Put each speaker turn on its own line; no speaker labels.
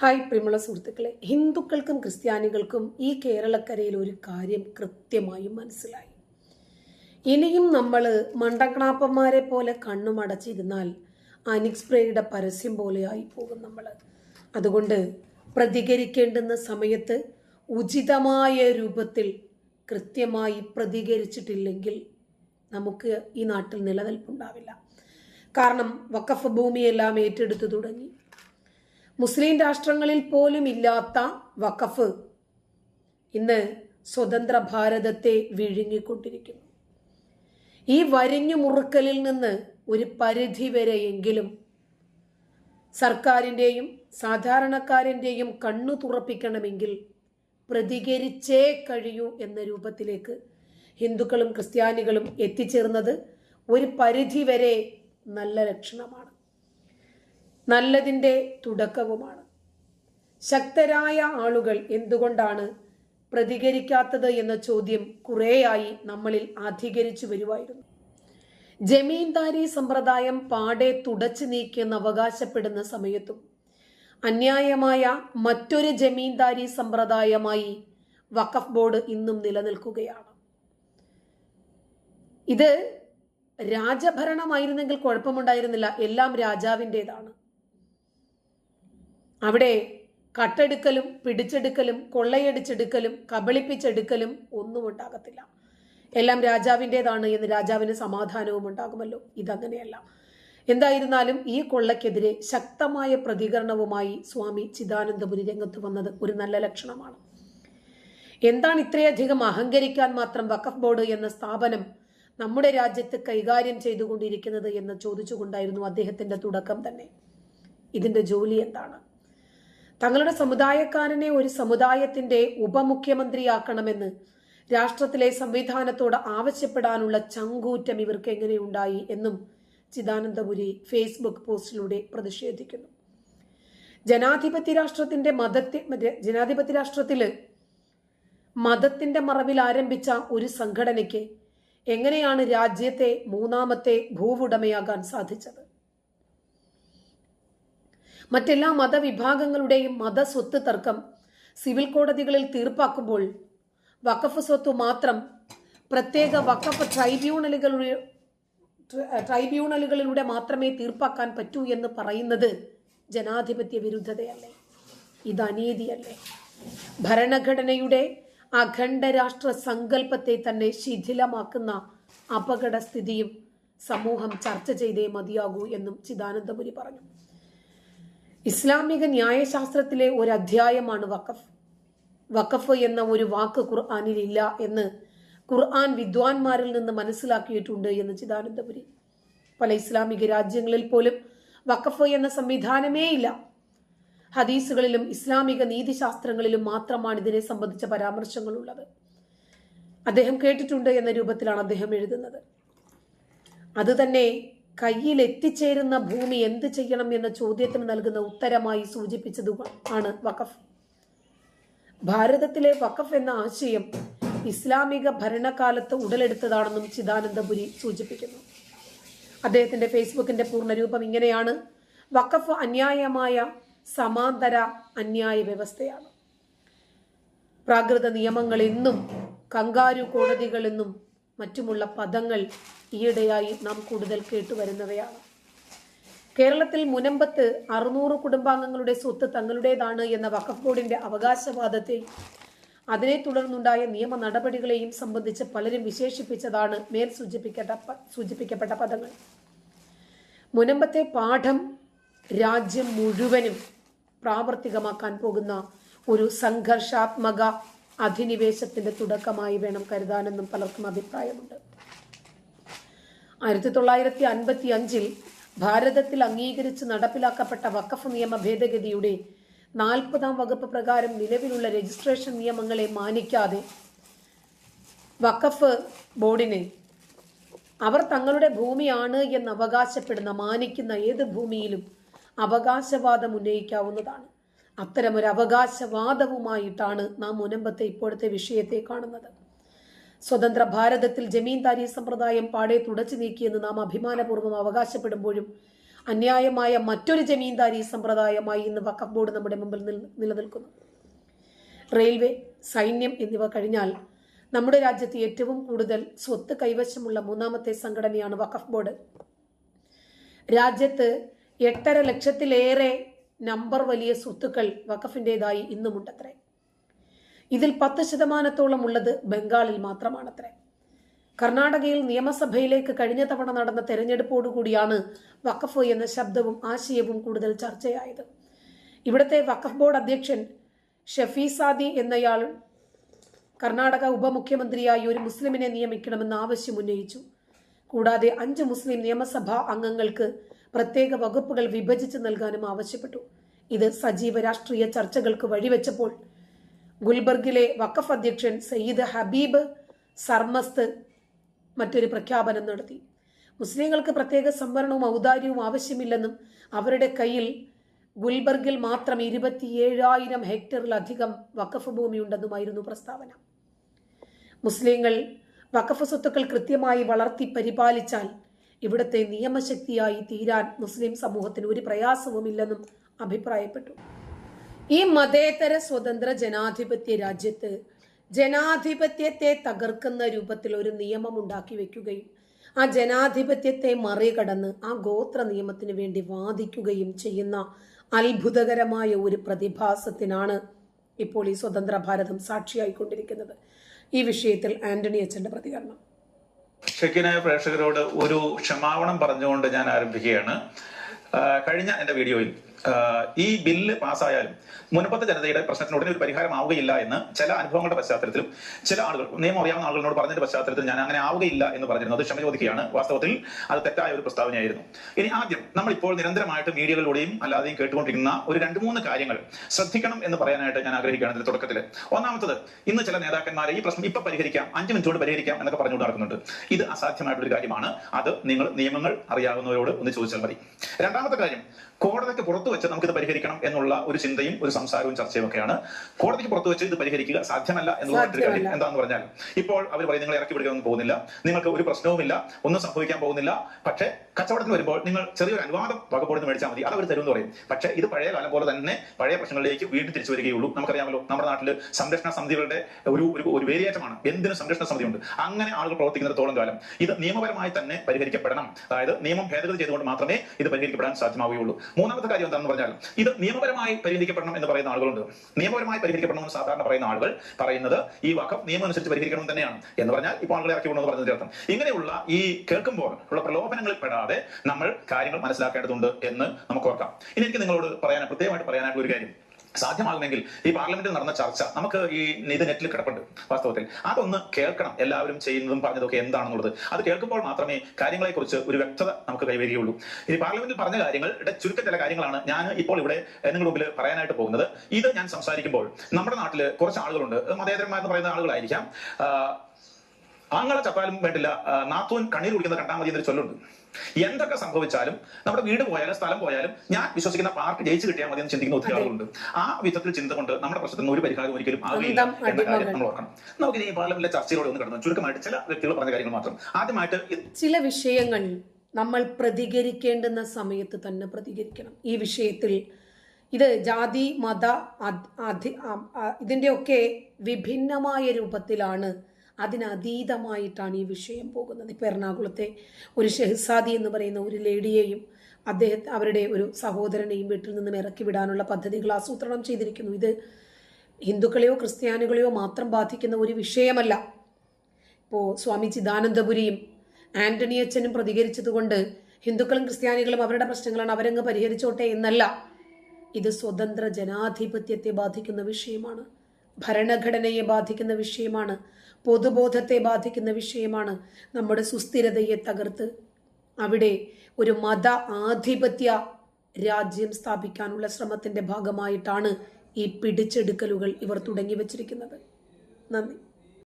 Hi പ്രിയമുള്ള സുഹൃത്തുക്കളെ. ഹിന്ദുക്കൾക്കും ക്രിസ്ത്യാനികൾക്കും ഈ കേരളക്കരയിൽ ഒരു കാര്യം കൃത്യമായും മനസ്സിലായി. ഇനിയും നമ്മൾ മണ്ടക്കണാപ്പന്മാരെ പോലെ കണ്ണുമടച്ചിരുന്നാൽ അനിക്സ്പ്രേയുടെ പരസ്യം പോലെയായി പോകും നമ്മൾ അതുകൊണ്ട് പ്രതികരിക്കേണ്ടുന്ന സമയത്ത് ഉചിതമായ രൂപത്തിൽ കൃത്യമായി പ്രതികരിച്ചിട്ടില്ലെങ്കിൽ നമുക്ക് ഈ നാട്ടിൽ നിലനിൽപ്പുണ്ടാവില്ല. കാരണം വക്കഫ് ഭൂമിയെല്ലാം ഏറ്റെടുത്തു തുടങ്ങി. മുസ്ലിം രാഷ്ട്രങ്ങളിൽ പോലും ഇല്ലാത്ത വഖഫ് ഇന്ന് സ്വതന്ത്ര ഭാരതത്തെ വിഴുങ്ങിക്കൊണ്ടിരിക്കുന്നു. ഈ വരിഞ്ഞു മുറുക്കലിൽ നിന്ന് ഒരു പരിധി വരെയെങ്കിലും സർക്കാരിന്റെയും സാധാരണക്കാരന്റെയും കണ്ണു തുറപ്പിക്കണമെങ്കിൽ പ്രതികരിച്ചേ കഴിയൂ എന്ന രൂപത്തിലേക്ക് ഹിന്ദുക്കളും ക്രിസ്ത്യാനികളും എത്തിച്ചേർന്നത് ഒരു പരിധി വരെ നല്ല ലക്ഷണമാണ്. നല്ലതിന്റെ തുടക്കവുമാണ്. ശക്തരായ ആളുകൾ എന്തുകൊണ്ടാണ് പ്രതികരിക്കാത്തത് എന്ന ചോദ്യം കുറേയായി നമ്മളിൽ അധികരിച്ചു വരുമായിരുന്നു ജമീന്ദാരി സമ്പ്രദായം പാടെ തുടച്ചു നീക്കിയെന്ന് അവകാശപ്പെടുന്ന സമയത്തും അന്യായമായ മറ്റൊരു ജമീന്ദാരി സമ്പ്രദായമായി വഖഫ് ബോർഡ് ഇന്നും നിലനിൽക്കുകയാണ്. ഇത് രാജഭരണമായിരുന്നെങ്കിൽ കുഴപ്പമുണ്ടായിരുന്നില്ല. എല്ലാം രാജാവിന്റെതാണ് അവിടെ കട്ടെടുക്കലും പിടിച്ചെടുക്കലും കൊള്ളയടിച്ചെടുക്കലും കബളിപ്പിച്ചെടുക്കലും ഒന്നും ഉണ്ടാകത്തില്ല. എല്ലാം രാജാവിന്റെതാണ് എന്ന് രാജാവിന് സമാധാനവും ഉണ്ടാകുമല്ലോ. ഇതങ്ങനെയല്ല. എന്തായിരുന്നാലും ഈ കൊള്ളയ്ക്കെതിരെ ശക്തമായ പ്രതികരണവുമായി സ്വാമി ചിദാനന്ദപുരി രംഗത്ത് വന്നത് ഒരു നല്ല ലക്ഷണമാണ്. എന്താണ് ഇത്രയധികം അഹങ്കരിക്കാൻ മാത്രം വഖഫ് ബോർഡ് എന്ന സ്ഥാപനം നമ്മുടെ രാജ്യത്ത് കൈകാര്യം ചെയ്തുകൊണ്ടിരിക്കുന്നത് എന്ന് ചോദിച്ചുകൊണ്ടായിരുന്നു അദ്ദേഹത്തിന്റെ തുടക്കം തന്നെ. ഇതിന്റെ ജോലി എന്താണ്? തങ്ങളുടെ സമുദായക്കാരനെ ഒരു സമുദായത്തിന്റെ ഉപമുഖ്യമന്ത്രിയാക്കണമെന്ന് രാഷ്ട്രത്തിലെ സംവിധാനത്തോട് ആവശ്യപ്പെടാനുള്ള ചങ്കൂറ്റം ഇവർക്ക് എങ്ങനെയുണ്ടായി എന്നും ചിദാനന്ദപുരി ഫേസ്ബുക്ക് പോസ്റ്റിലൂടെ പ്രതിഷേധിക്കുന്നു. ജനാധിപത്യ രാഷ്ട്രത്തിന്റെ മതത്തെ ജനാധിപത്യ രാഷ്ട്രത്തിൽ മതത്തിന്റെ മറവിൽ ആരംഭിച്ച ഒരു സംഘടനയ്ക്ക് എങ്ങനെയാണ് രാജ്യത്തെ മൂന്നാമത്തെ ഭൂവുടമയാകാൻ സാധിച്ചത്? മറ്റെല്ലാ മതവിഭാഗങ്ങളുടെയും മതസ്വത്ത് തർക്കം സിവിൽ കോടതികളിൽ തീർപ്പാക്കുമ്പോൾ വഖഫ് സ്വത്ത് മാത്രം പ്രത്യേക വഖഫ് ട്രൈബ്യൂണലുകളുടെ ട്രൈബ്യൂണലുകളിലൂടെ മാത്രമേ തീർപ്പാക്കാൻ പറ്റൂ എന്ന് പറയുന്നത് ജനാധിപത്യ വിരുദ്ധതയല്ലേ? ഇത് അനീതിയല്ലേ? ഭരണഘടനയുടെ അഖണ്ഡ രാഷ്ട്ര സങ്കല്പത്തെ തന്നെ ശിഥിലമാക്കുന്ന അപകടസ്ഥിതിയും സമൂഹം ചർച്ച ചെയ്തേ മതിയാകൂ എന്നും ചിദാനന്ദപുരി പറഞ്ഞു. ഇസ്ലാമിക ന്യായശാസ്ത്രത്തിലെ ഒരു അധ്യായമാണ് വഖഫ്. വഖഫ് എന്ന ഒരു വാക്ക് ഖുർആാനിൽ ഇല്ല എന്ന് ഖുർആൻ വിദ്വാൻമാരിൽ നിന്ന് മനസ്സിലാക്കിയിട്ടുണ്ട് എന്ന് ചിദാനന്ദപുരി. പല ഇസ്ലാമിക രാജ്യങ്ങളിൽ പോലും വഖഫ് എന്ന സംവിധാനമേ ഇല്ല. ഹദീസുകളിലും ഇസ്ലാമിക നീതിശാസ്ത്രങ്ങളിലും മാത്രമാണ് ഇതിനെ സംബന്ധിച്ച പരാമർശങ്ങളുള്ളത്. അദ്ദേഹം കേട്ടിട്ടുണ്ട് എന്ന രൂപത്തിലാണ് അദ്ദേഹം എഴുതുന്നത്. അത് തന്നെ കയ്യിൽ എത്തിച്ചേരുന്ന ഭൂമി എന്ത് ചെയ്യണം എന്ന ചോദ്യത്തിന് നൽകുന്ന ഉത്തരമായി സൂചിപ്പിച്ചത് ആണ് വഖഫ്. ഭാരതത്തിലെ വഖഫ് എന്ന ആശയം ഇസ്ലാമിക ഭരണകാലത്ത് ഉടലെടുത്തതാണെന്നും ചിദാനന്ദപുരി സൂചിപ്പിക്കുന്നു. അദ്ദേഹത്തിന്റെ ഫേസ്ബുക്കിന്റെ പൂർണരൂപം ഇങ്ങനെയാണ്. വഖഫ് അന്യായമായ സമാന്തര അന്യായ വ്യവസ്ഥയാണ്. പ്രാകൃത നിയമങ്ങൾ എന്നും കങ്കാരു കോടതികൾ എന്നും മറ്റുമുള്ള പദങ്ങൾ ഈയിടെയായി നാം കൂടുതൽ കേട്ടുവരുന്നവയാണ് കേരളത്തിൽ മുനമ്പത്ത് അറുന്നൂറ് കുടുംബാംഗങ്ങളുടെ സ്വത്ത് തങ്ങളുടേതാണ് എന്ന വഖഫ് ബോർഡിന്റെ അവകാശവാദത്തെ അതിനെ തുടർന്നുണ്ടായ നിയമ നടപടികളെയും സംബന്ധിച്ച് പലരും വിശേഷിപ്പിച്ചതാണ് മേൽ സൂചിപ്പിക്കപ്പെട്ട സൂചിപ്പിക്കപ്പെട്ട പദങ്ങൾ. മുനമ്പത്തെ പാഠം രാജ്യം മുഴുവനും പ്രാവർത്തികമാക്കാൻ പോകുന്ന ഒരു സംഘർഷാത്മക അധിനിവേശത്തിന്റെ തുടക്കമായി വേണം കരുതാനെന്നും പലർക്കും അഭിപ്രായമുണ്ട്. ആയിരത്തി തൊള്ളായിരത്തി അൻപത്തി അഞ്ചിൽ ഭാരതത്തിൽ അംഗീകരിച്ച് നടപ്പിലാക്കപ്പെട്ട വഖഫ് നിയമ ഭേദഗതിയുടെ നാൽപ്പതാം വകുപ്പ് പ്രകാരം നിലവിലുള്ള രജിസ്ട്രേഷൻ നിയമങ്ങളെ മാനിക്കാതെ വഖഫ് ബോർഡിനെ അവർ തങ്ങളുടെ ഭൂമിയാണ് എന്ന് അവകാശപ്പെടുന്ന മാനിക്കുന്ന ഏത് ഭൂമിയിലും അവകാശവാദം ഉന്നയിക്കാവുന്നതാണ്. അത്തരമൊരു അവകാശവാദവുമായിട്ടാണ് നാം മുനമ്പത്തെ ഇപ്പോഴത്തെ വിഷയത്തെ കാണുന്നത്. സ്വതന്ത്ര ഭാരതത്തിൽ ജമീന്ദാരി സമ്പ്രദായം പാടെ തുടച്ചു നീക്കിയെന്ന് നാം അഭിമാനപൂർവം അവകാശപ്പെടുമ്പോഴും അന്യായമായ മറ്റൊരു ജമീന്ദാരി സമ്പ്രദായമായി ഇന്ന് വഖഫ് ബോർഡ് നമ്മുടെ മുമ്പിൽ നിലനിൽക്കുന്നു. റെയിൽവേ സൈന്യം എന്നിവ കഴിഞ്ഞാൽ നമ്മുടെ രാജ്യത്ത് ഏറ്റവും കൂടുതൽ സ്വത്ത് കൈവശമുള്ള മൂന്നാമത്തെ സംഘടനയാണ് വഖഫ് ബോർഡ്. രാജ്യത്ത് എട്ടര ലക്ഷത്തിലേറെ നമ്പർ വലിയ സ്വത്തുക്കൾ വഖഫിന്റെതായി ഇന്നുമുണ്ടത്രേ. ഇതിൽ പത്ത് ശതമാനത്തോളം ഉള്ളത് ബംഗാളിൽ മാത്രമാണത്രേ. കർണാടകയിൽ നിയമസഭയിലേക്ക് കഴിഞ്ഞ തവണ നടന്ന തെരഞ്ഞെടുപ്പോടുകൂടിയാണ് വഖഫ് എന്ന ശബ്ദവും ആശയവും കൂടുതൽ ചർച്ചയായത്. ഇവിടുത്തെ വഖഫ് ബോർഡ് അധ്യക്ഷൻ ഷഫീസാദി എന്നയാൾ കർണാടക ഉപമുഖ്യമന്ത്രിയായി ഒരു മുസ്ലിമിനെ നിയമിക്കണമെന്ന് ആവശ്യം ഉന്നയിച്ചു. കൂടാതെ അഞ്ച് മുസ്ലിം നിയമസഭാ അംഗങ്ങൾക്ക് പ്രത്യേക വകുപ്പുകൾ വിഭജിച്ച് നൽകാനും ആവശ്യപ്പെട്ടു. ഇത് സജീവ രാഷ്ട്രീയ ചർച്ചകൾക്ക് വഴിവെച്ചപ്പോൾ ഗുൽബർഗിലെ വഖഫ് അധ്യക്ഷൻ സയ്യിദ് ഹബീബ് സർമസ്ത് മറ്റൊരു പ്രഖ്യാപനം നടത്തി. മുസ്ലിങ്ങൾക്ക് പ്രത്യേക സംവരണവും ഔദാര്യവും ആവശ്യമില്ലെന്നും അവരുടെ കയ്യിൽ ഗുൽബർഗിൽ മാത്രം ഇരുപത്തിയേഴായിരം ഹെക്ടറിലധികം വഖഫ് ഭൂമിയുണ്ടെന്നുമായിരുന്നു പ്രസ്താവന. മുസ്ലിങ്ങൾ വഖഫ് സ്വത്തുക്കൾ കൃത്യമായി വളർത്തി പരിപാലിച്ചാൽ ഇവിടുത്തെ നിയമശക്തിയായി തീരാൻ മുസ്ലിം സമൂഹത്തിന് ഒരു പ്രയാസവുമില്ലെന്നും അഭിപ്രായപ്പെട്ടു. ഈ മതേതര സ്വതന്ത്ര ജനാധിപത്യ രാജ്യത്ത് ജനാധിപത്യത്തെ തകർക്കുന്ന രൂപത്തിൽ ഒരു നിയമം ഉണ്ടാക്കി വെക്കുകയും ആ ജനാധിപത്യത്തെ മറികടന്ന് ആ ഗോത്ര നിയമത്തിന് വേണ്ടി വാദിക്കുകയും ചെയ്യുന്ന അത്ഭുതകരമായ ഒരു പ്രതിഭാസത്തിനാണ് ഇപ്പോൾ ഈ സ്വതന്ത്ര ഭാരതം സാക്ഷിയായിക്കൊണ്ടിരിക്കുന്നത്. ഈ വിഷയത്തിൽ ആന്റണി അച്ഛന്റെ പ്രതികരണം.
ഷെക്കിനായ പ്രേക്ഷകരോട് ഒരു ക്ഷമാപണം പറഞ്ഞുകൊണ്ട് ഞാൻ ആരംഭിക്കുകയാണ്. കഴിഞ്ഞ എന്റെ വീഡിയോയിൽ ഈ ബില്ല് പാസ്സായാലും മുൻപത്തെ ജനതയുടെ പ്രശ്നത്തിന് ഉടനെ ഒരു പരിഹാരമാവുകയില്ല എന്ന് ചില അനുഭവങ്ങളുടെ പശ്ചാത്തലത്തിലും ചില ആളുകൾ നിയമം അറിയാവുന്ന ആളുകളോട് പറഞ്ഞതിന്റെ പശ്ചാത്തലത്തിൽ ഞാൻ അങ്ങനെ ആവുകയില്ല എന്ന് പറഞ്ഞിരുന്നു. അത് ക്ഷമ ചോദിക്കുകയാണ്. വാസ്തവത്തിൽ അത് തെറ്റായ ഒരു പ്രസ്താവനയായിരുന്നു. ഇനി ആദ്യം നമ്മൾ ഇപ്പോൾ നിരന്തരമായിട്ട് മീഡിയകളിലൂടെയും അല്ലാതെയും കേട്ടുകൊണ്ടിരിക്കുന്ന ഒരു രണ്ട് മൂന്ന് കാര്യങ്ങൾ ശ്രദ്ധിക്കണം എന്ന് പറയാനായിട്ട് ഞാൻ ആഗ്രഹിക്കുകയാണ് ഇതിന്റെ തുടക്കത്തിൽ ഒന്നാമത്തത് ഇന്ന് ചില നേതാക്കന്മാരെ ഈ പ്രശ്നം ഇപ്പൊ പരിഹരിക്കാം അഞ്ച് മിനിറ്റ് കൊണ്ട് പരിഹരിക്കാം എന്നൊക്കെ പറഞ്ഞു നടക്കുന്നുണ്ട്. ഇത് അസാധ്യമായിട്ടുള്ള ഒരു കാര്യമാണ്. അത് നിങ്ങൾ നിയമങ്ങൾ അറിയാവുന്നവരോട് ഒന്ന് ചോദിച്ചാൽ മതി. രണ്ടാമത്തെ കാര്യം കോടതിക്ക് പുറത്തു വെച്ച് നമുക്കിത് പരിഹരിക്കണം എന്നുള്ള ഒരു ചിന്തയും ഒരു സംസാരവും ചർച്ചയും ഒക്കെയാണ്. കോടതിക്ക് പുറത്തു വെച്ച് ഇത് പരിഹരിക്കുക സാധ്യമല്ല എന്നുള്ള മറ്റൊരു കാര്യം പറഞ്ഞാൽ ഇപ്പോൾ അവർ പറയും നിങ്ങൾ ഇറക്കി വിടുകയൊന്നും പോകുന്നില്ല നിങ്ങൾക്ക് ഒരു പ്രശ്നവുമില്ല ഒന്നും സംഭവിക്കാൻ പോകുന്നില്ല. പക്ഷേ കച്ചവടത്തിന് വരുമ്പോൾ നിങ്ങൾ ചെറിയൊരു അനുവാദം വകുപ്പോട് മേടിച്ചാൽ മതി. അത് അവർ തരും എന്ന് പറയും. പക്ഷേ ഇത് പഴയ കാലം പോലെ തന്നെ പഴയ പ്രശ്നങ്ങളിലേക്ക് വീണ്ടും തിരിച്ചു വരികയുള്ളൂ. നമുക്കറിയാമല്ലോ നമ്മുടെ നാട്ടിൽ സംരക്ഷണ സമിതികളുടെ ഒരു ഒരു വേരിയേറ്റമാണ്. എന്തിനും സംരക്ഷണ സമിതിയുണ്ട്. അങ്ങനെ ആളുകൾ പ്രവർത്തിക്കുന്നിടത്തോളം കാലം ഇത് നിയമപരമായി തന്നെ പരിഹരിക്കപ്പെടണം. അതായത് നിയമം ഭേദഗതി ചെയ്തുകൊണ്ട് മാത്രമേ ഇത് പരിഹരിക്കപ്പെടാൻ സാധ്യമാവുകയുള്ളൂ. മൂന്നാമത്തെ കാര്യം എന്താണെന്ന് പറഞ്ഞാൽ ഇത് നിയമപരമായി പരിഹരിക്കപ്പെടണം എന്ന് പറയുന്ന ആളുകളുണ്ട്. നിയമപരമായി പരിഹരിക്കപ്പെടണമെന്ന് സാധാരണ പറയുന്ന ആളുകൾ പറയുന്നത് ഈ വഖഫ് നിയമം അനുസരിച്ച് പരിഹരിക്കണം തന്നെയാണ് എന്ന് പറഞ്ഞാൽ ഇപ്പോൾ ആളുകളെ ഇറക്കി വിടണമെന്ന് പറഞ്ഞതിന്റെ അർത്ഥം. ഇങ്ങനെയുള്ള ഈ കേൾക്കുമ്പോൾ ഉള്ള പ്രലോഭനങ്ങളിൽ പെടാതെ നമ്മൾ കാര്യങ്ങൾ മനസ്സിലാക്കേണ്ടതുണ്ട് എന്ന് നമുക്ക് ഓർക്കാം. ഇനി എനിക്ക് നിങ്ങളോട് പറയാൻ പ്രത്യേകമായിട്ട് പറയാനായിട്ടുള്ള ഒരു കാര്യം. സാധ്യമാകുമെങ്കിൽ ഈ പാർലമെന്റിൽ നടന്ന ചർച്ച നമുക്ക് ഈ ഇത് നെറ്റിൽ കിടപ്പുണ്ട് വാസ്തവത്തിൽ. അതൊന്ന് കേൾക്കണം. എല്ലാവരും ചെയ്യുന്നതും പറഞ്ഞതൊക്കെ എന്താണെന്നുള്ളത്. അത് കേൾക്കുമ്പോൾ മാത്രമേ കാര്യങ്ങളെക്കുറിച്ച് ഒരു വ്യക്തത നമുക്ക് കൈവരികയുള്ളൂ. ഇനി പാർലമെന്റിൽ പറഞ്ഞ കാര്യങ്ങളുടെ ചുരുക്കം ചില കാര്യങ്ങളാണ് ഞാൻ ഇപ്പോൾ ഇവിടെ നിങ്ങളുടെ മുമ്പിൽ പറയാനായിട്ട് പോകുന്നത്. ഇത് ഞാൻ സംസാരിക്കുമ്പോൾ നമ്മുടെ നാട്ടിൽ കുറച്ച് ആളുകളുണ്ട്. മതേതരന്മാരെന്ന് പറയുന്ന ആളുകളായിരിക്കാം. ആങ്ങളെ ചപ്പാലും വേണ്ടില്ല. നാത്തൂൻ കണ്ണീർ കുടിക്കുന്ന കണ്ടാൽ മതി എന്നൊരു ചൊല്ലുണ്ട്. എന്തൊക്കെ സംഭവിച്ചാലും നമ്മുടെ വീട് പോയാലും സ്ഥലം പോയാലും ഞാൻ വിശ്വസിക്കുന്ന പാർട്ടി ജയിച്ചു കിട്ടിയാൽ മതി എന്ന് ചിന്തിക്കുന്ന ഒത്തിരി ആളുകളുണ്ട് ആ വിധത്തിൽ ചിന്ത കൊണ്ട് നമ്മുടെ പ്രശ്നത്തിന് ഒരു പരിഹാരം ഒരിക്കലും
ആവില്ല
എന്ന കാര്യം നമ്മൾ ഓർക്കണം. നമുക്ക് ഇനി ഈ പാർലമെന്റിലെ ചർച്ചയിലൂടെ ഒന്ന് കടന്നു. ചുരുക്കമായിട്ട് ചില വ്യക്തികൾ പറഞ്ഞ കാര്യങ്ങൾ മാത്രം. ആദ്യമായിട്ട്
ചില വിഷയങ്ങൾ നമ്മൾ പ്രതികരിക്കേണ്ടുന്ന സമയത്ത് തന്നെ പ്രതികരിക്കണം. ഈ വിഷയത്തിൽ ഇത് ജാതി മത അധ്- ഇതിന്റെയൊക്കെ വിഭിന്നമായ രൂപത്തിലാണ് അതിനതീതമായിട്ടാണ് ഈ വിഷയം പോകുന്നത്. ഇപ്പോൾ എറണാകുളത്തെ ഒരു ഷെഹ്സാദി എന്ന് പറയുന്ന ഒരു ലേഡിയെയും അദ്ദേഹത്തെ അവരുടെ ഒരു സഹോദരനെയും വീട്ടിൽ നിന്നും ഇറക്കി വിടാനുള്ള പദ്ധതികൾ ആസൂത്രണം ചെയ്തിരിക്കുന്നു. ഇത് ഹിന്ദുക്കളെയോ ക്രിസ്ത്യാനികളെയോ മാത്രം ബാധിക്കുന്ന ഒരു വിഷയമല്ല. ഇപ്പോൾ സ്വാമി ചിദാനന്ദപുരിയും ആന്റണി അച്ഛനും പ്രതികരിച്ചതുകൊണ്ട് ഹിന്ദുക്കളും ക്രിസ്ത്യാനികളും അവരുടെ പ്രശ്നങ്ങളാണ് അവരങ്ങ് പരിഹരിച്ചോട്ടെ എന്നല്ല. ഇത് സ്വതന്ത്ര ജനാധിപത്യത്തെ ബാധിക്കുന്ന വിഷയമാണ്. ഭരണഘടനയെ ബാധിക്കുന്ന വിഷയമാണ് പൊതുബോധത്തെ ബാധിക്കുന്ന വിഷയമാണ് നമ്മുടെ സുസ്ഥിരതയെ തകർത്ത്. അവിടെ ഒരു മത ആധിപത്യ രാജ്യം സ്ഥാപിക്കാനുള്ള ശ്രമത്തിന്റെ ഭാഗമായിട്ടാണ് ഈ പിടിച്ചെടുക്കലുകൾ ഇവർ തുടങ്ങി വച്ചിരിക്കുന്നത് നന്ദി.